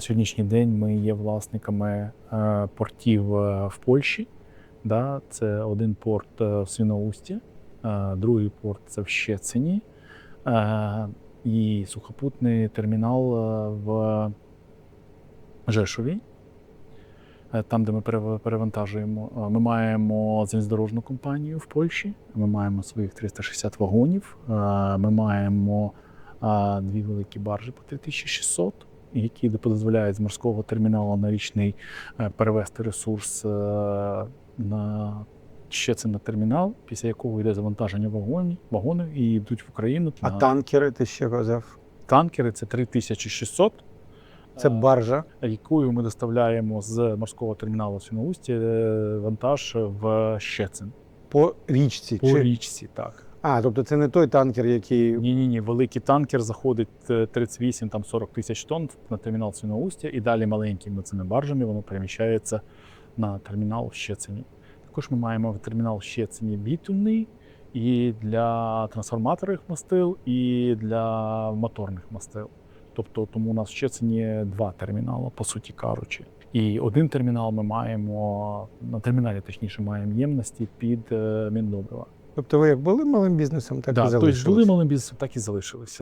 сьогоднішній день ми є власниками е, портів е, в Польщі. Да, це один порт е, в Свіноусті, другий порт це в Щецині, і сухопутний термінал в Жешові. Там, де ми перевантажуємо, ми маємо залізнодорожну компанію в Польщі. Ми маємо своїх 360 вагонів. Ми маємо дві великі баржі по 3600, які дозволяють з морського терміналу на річний е, перевести ресурс е, на ще це на термінал, після якого йде завантаження вагонів, вагонів і йдуть в Україну. А на танкери ти ще казав? танкери це 3600. Це Е, баржа. якою ми доставляємо з морського терміналу в Свіноусті е, вантаж в Щецин По річці. по Чи... річці. Так А, тобто це не той танкер, який. ні, ні, ні. Великий танкер заходить е, 38 там 40 тисяч тонн на термінал Свіноустя, і далі маленькими цими баржами воно переміщається на термінал Щецині. Також ми маємо термінал Щецині бітумний і для трансформаторних мастил, і для моторних мастил. Тобто, тому у нас в Щецині два термінали, по суті кажучи. І один термінал ми маємо на терміналі, точніше, маємо ємності під е, Міндобрива. Тобто ви як були малим бізнесом, так Да, і тобто залишились. були малим бізнесом, так і залишилися.